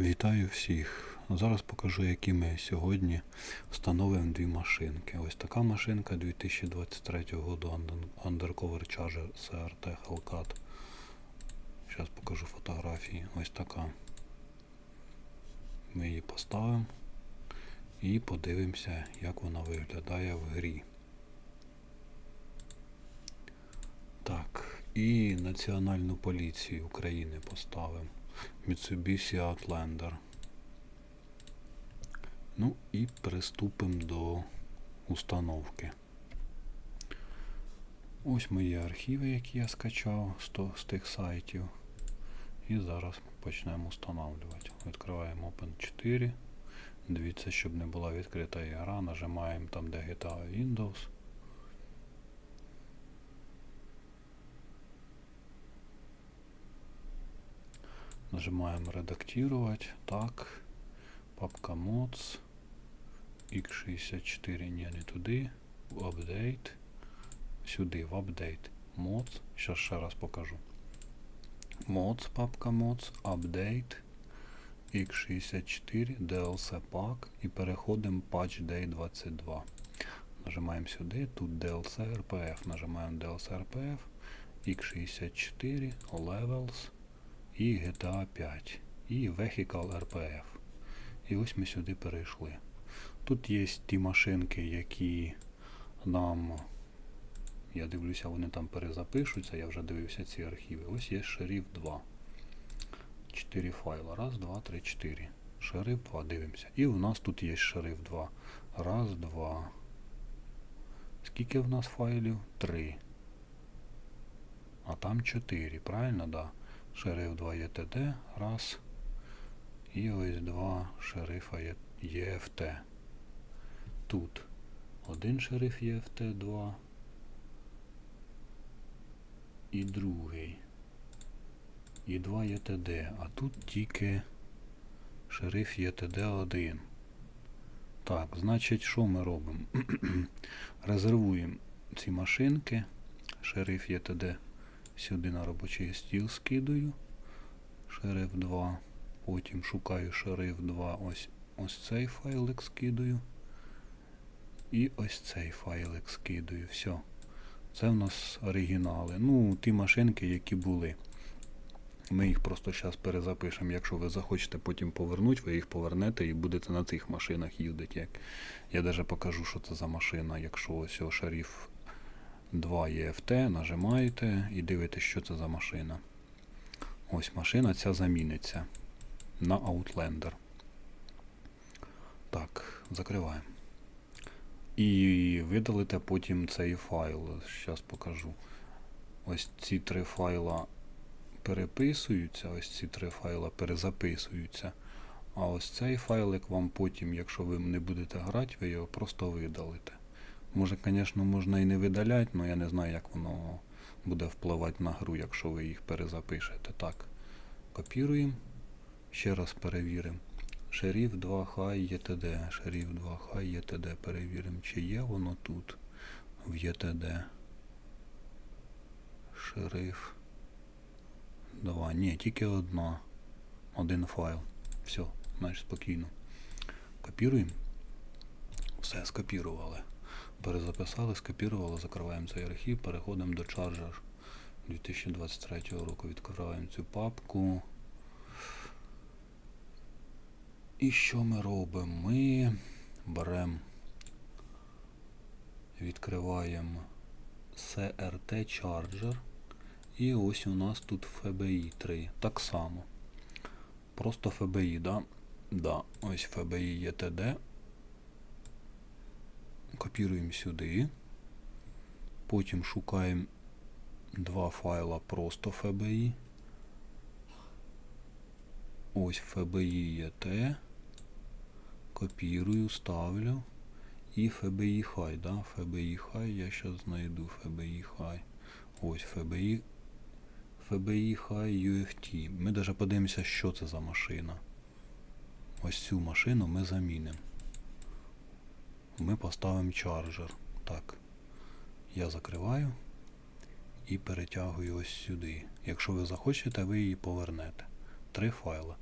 Вітаю всіх! Зараз покажу, які ми сьогодні встановимо дві машинки. Ось така машинка 2023 року Undercover Charger CRT Hellcat. Зараз покажу фотографії. Ось така. Ми її поставимо і подивимося, як вона виглядає в грі. Так, і Національну поліцію України поставимо. Mitsubishi Outlander. Ну і приступимо до установки. Ось мої архіви, які я скачав з, тих сайтів. І зараз почнемо встановлювати. Відкриваємо Open 4. Дивіться, щоб не була відкрита ігра. Нажимаємо там, де GTA Windows. Нажимаем редактировать. Так. Папка mods. x64 не, не туди. В Update. Сюди, в update. Mods. Сейчас ще раз покажу. Mods, папка mods, update. x64, DLC pack і переходимо patch day 22. Нажимаємо сюди, тут DLC RPF. Нажимаємо DLC RPF. x64, levels і GTA 5, і Vehicle RPF. І ось ми сюди перейшли. Тут є ті машинки, які нам, я дивлюся, вони там перезапишуться, я вже дивився ці архіви. Ось є шериф 2. 4 файла. Раз, два, три, чотири. Шериф 2, дивимося. І у нас тут є шериф 2. Раз, два. Скільки в нас файлів? Три. А там 4, правильно, да? Шериф 2 ЄТД, раз. І ось два шерифа ЄФТ. Тут один шериф ЄФТ 2 і другий. І два ЄТД. А тут тільки шериф ЄТД 1. Так, значить, що ми робимо? Резервуємо ці машинки. Шериф ЄТД сюди на робочий стіл скидаю. Шериф 2. Потім шукаю шериф 2. Ось, ось цей файлик скидаю. І ось цей файлик скидаю. Все. Це в нас оригінали. Ну, ті машинки, які були. Ми їх просто зараз перезапишемо. Якщо ви захочете потім повернути, ви їх повернете і будете на цих машинах їздити. Як... Я навіть покажу, що це за машина. Якщо ось о, шериф 2 EFT, нажимаєте і дивитесь, що це за машина. Ось машина ця заміниться на Outlander. Так, закриваємо. І видалите потім цей файл. Зараз покажу. Ось ці три файла переписуються, ось ці три файла перезаписуються. А ось цей файлик вам потім, якщо ви не будете грати, ви його просто видалите. Може, звісно, можна і не видаляти, але я не знаю, як воно буде впливати на гру, якщо ви їх перезапишете. Так, копіруємо. Ще раз перевіримо. Шериф 2 хай ЄТД. Шериф 2 хай ЄТД. Перевіримо, чи є воно тут в ЄТД. Шериф 2. Ні, тільки одна. Один файл. Все, значить спокійно. Копіруємо. Все, скопірували. Перезаписали, скопірували, закриваємо цей архів, переходимо до Charger 2023 року. Відкриваємо цю папку. І що ми робимо? Ми беремо, відкриваємо CRT Charger. І ось у нас тут FBI 3. Так само. Просто FBI, да? Да, ось FBI ETD. Копіруємо сюди. Потім шукаємо два файла просто FBI. Ось FBI ET. Копірую, ставлю. І FBI High, да? FBI High, я зараз знайду FBI High. Ось FBI. FBI High UFT. Ми навіть подивимося, що це за машина. Ось цю машину ми замінимо. Ми поставимо чарджер. Так. Я закриваю і перетягую ось сюди. Якщо ви захочете, ви її повернете. Три файли.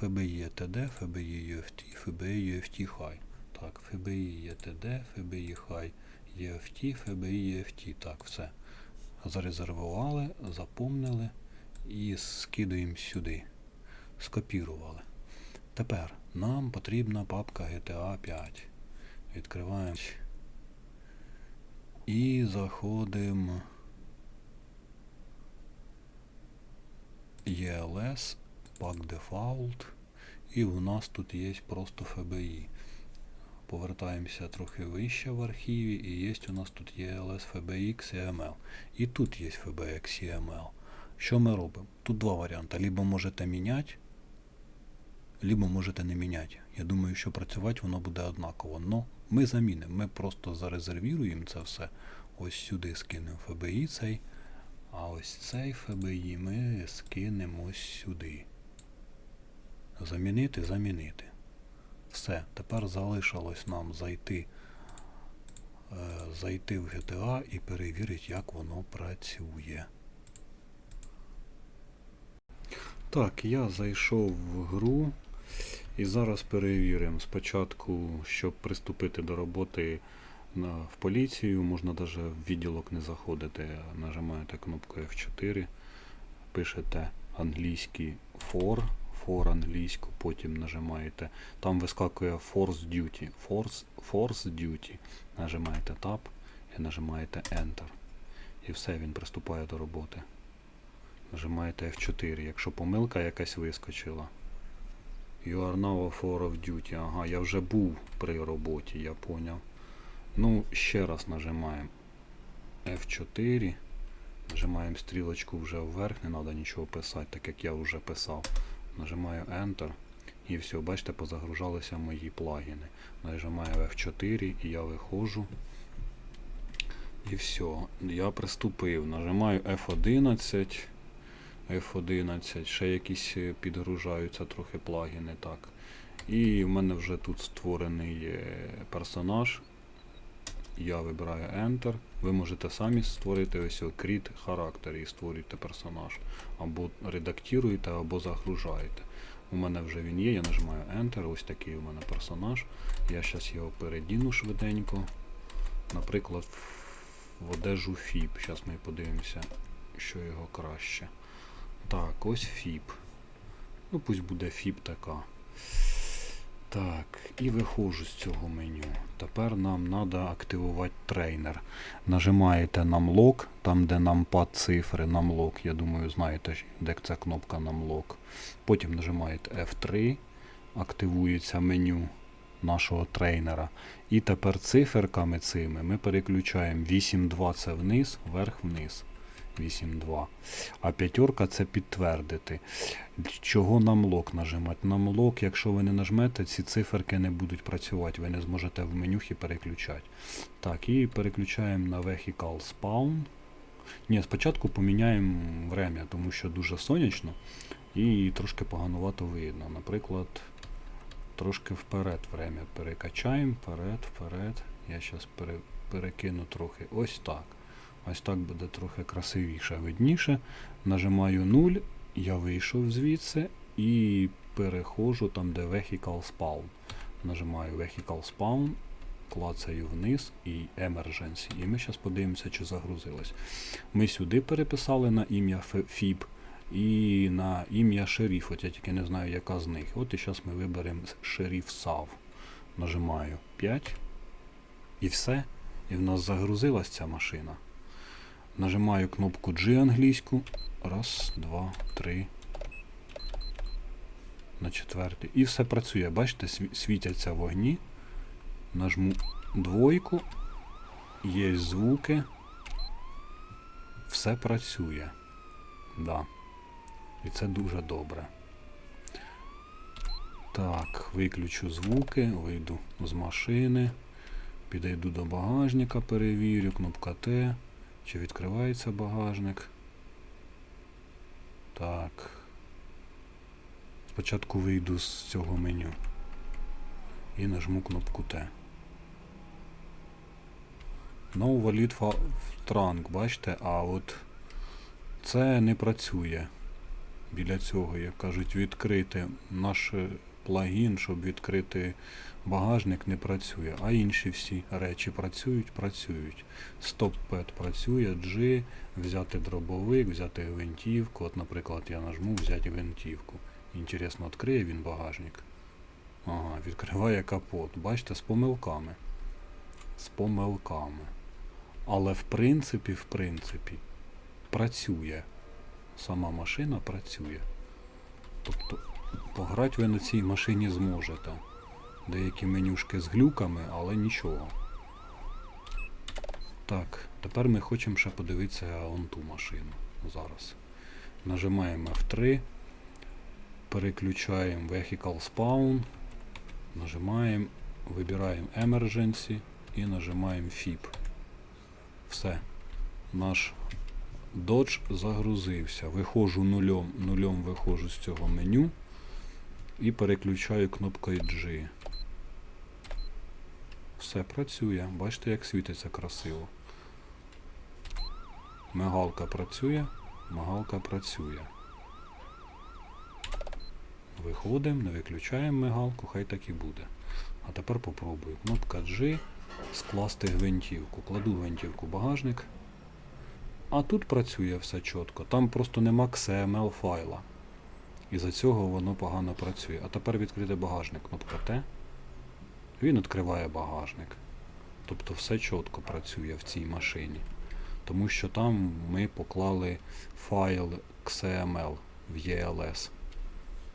FBI ETD, FBI UFT, FBI UFT High. Так, FBI ETD, FBI High, UFT, FBI UFT. Так, все. Зарезервували, запомнили і скидуємо сюди. Скопірували. Тепер нам потрібна папка GTA 5. Відкриваємо. І заходимо. ELS, Pack Default. І у нас тут є просто FBI. Повертаємося трохи вище в архіві, і є у нас тут ELS FBX CML. І тут є FBX CML. Що ми робимо? Тут два варіанти. Либо можете міняти, либо можете не міняти. Я думаю, що працювати воно буде однаково. Но ми замінимо. Ми просто зарезервіруємо це все. Ось сюди скинемо FBI цей. А ось цей FBI ми скинемо ось сюди. Замінити, замінити. Все, тепер залишилось нам зайти, е, зайти в GTA і перевірити, як воно працює. Так, я зайшов в гру і зараз перевіримо. Спочатку, щоб приступити до роботи в поліцію, можна навіть в відділок не заходити. Нажимаєте кнопку F4, пишете англійський for, for англійську, потім нажимаєте, там вискакує Force Duty, Force, Force Duty, нажимаєте Tab і нажимаєте Enter. І все, він приступає до роботи. Нажимаєте F4, якщо помилка якась вискочила. You are now for of duty. Ага, я вже був при роботі, я поняв. Ну, ще раз нажимаємо F4. Нажимаємо стрілочку вже вверх, не треба нічого писати, так як я вже писав. Нажимаю Enter. І все, бачите, позагружалися мої плагіни. Нажимаю F4 і я виходжу. І все, я приступив. Нажимаю F11. F11, ще якісь е, підгружаються трохи плагіни, так. І в мене вже тут створений е, персонаж. Я вибираю Enter. Ви можете самі створити ось create характер і створюєте персонаж. Або редактуєте, або загружаєте. У мене вже він є, я нажимаю Enter, ось такий у мене персонаж. Я зараз його передіну швиденько. Наприклад, в одежу FIB. Зараз ми подивимося, що його краще. Так, ось FIB. Ну, пусть буде FIB така. Так, і виходжу з цього меню. Тепер нам треба активувати трейнер. Нажимаєте нам лок, там де нам пад цифри, нам лок. Я думаю, знаєте, де ця кнопка нам лок. Потім нажимаєте F3, активується меню нашого трейнера. І тепер циферками цими ми переключаємо 8.2 це вниз, вверх-вниз. 8.2. А п'ятерка це підтвердити. Чого нам лок нажимати? Нам лок, якщо ви не нажмете, ці циферки не будуть працювати, ви не зможете в менюхі переключати. Так, і переключаємо на Vehicle Spawn. Ні, спочатку поміняємо время, тому що дуже сонячно і трошки поганувато видно. Наприклад, трошки вперед время перекачаємо, вперед, вперед. Я зараз пере, перекину трохи ось так. Ось так буде трохи красивіше, видніше. Нажимаю 0, я вийшов звідси і переходжу там, де Vehicle Spawn. Нажимаю Vehicle Spawn, клацаю вниз і Emergency. І ми зараз подивимося, чи загрузилось. Ми сюди переписали на ім'я FIB і на ім'я шериф. От я тільки не знаю, яка з них. От і зараз ми виберемо шериф SAV. Нажимаю 5. І все. І в нас загрузилась ця машина. Нажимаю кнопку G англійську. Раз, два, три. На четвертий. І все працює. Бачите, світяться вогні. Нажму двойку. Є звуки. Все працює. Да. І це дуже добре. Так, виключу звуки, вийду з машини. Підійду до багажника, перевірю, кнопка Т. Чи відкривається багажник? Так. Спочатку вийду з цього меню і нажму кнопку Т. No valid trunk, бачите, а от це не працює. біля цього, як кажуть, відкрити наш плагін, щоб відкрити багажник, не працює. А інші всі речі працюють, працюють. Стоп-пед працює, G, взяти дробовик, взяти гвинтівку. От, наприклад, я нажму взяти гвинтівку. Інтересно, відкриє він багажник. Ага, відкриває капот. Бачите, з помилками. З помилками. Але в принципі, в принципі, працює. Сама машина працює. Пограти ви на цій машині зможете. Деякі менюшки з глюками, але нічого. Так, тепер ми хочемо ще подивитися он ту машину зараз. Нажимаємо F3, переключаємо Vehicle Spawn, нажимаємо, вибираємо Emergency і нажимаємо FIP. Все. Наш Dodge загрузився. Виходжу нульом, нульом виходжу з цього меню і переключаю кнопкою G. Все працює. Бачите, як світиться красиво. Мигалка працює, мигалка працює. Виходимо, не виключаємо мигалку, хай так і буде. А тепер попробую. Кнопка G, скласти гвинтівку. Кладу гвинтівку в багажник. А тут працює все чітко. Там просто нема XML файла. І за цього воно погано працює. А тепер відкрити багажник. Кнопка Т. Він відкриває багажник. Тобто все чітко працює в цій машині. Тому що там ми поклали файл XML в ELS,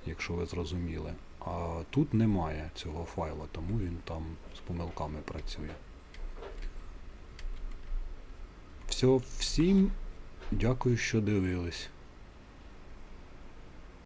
якщо ви зрозуміли. А тут немає цього файла, тому він там з помилками працює. Все, всім дякую, що дивились.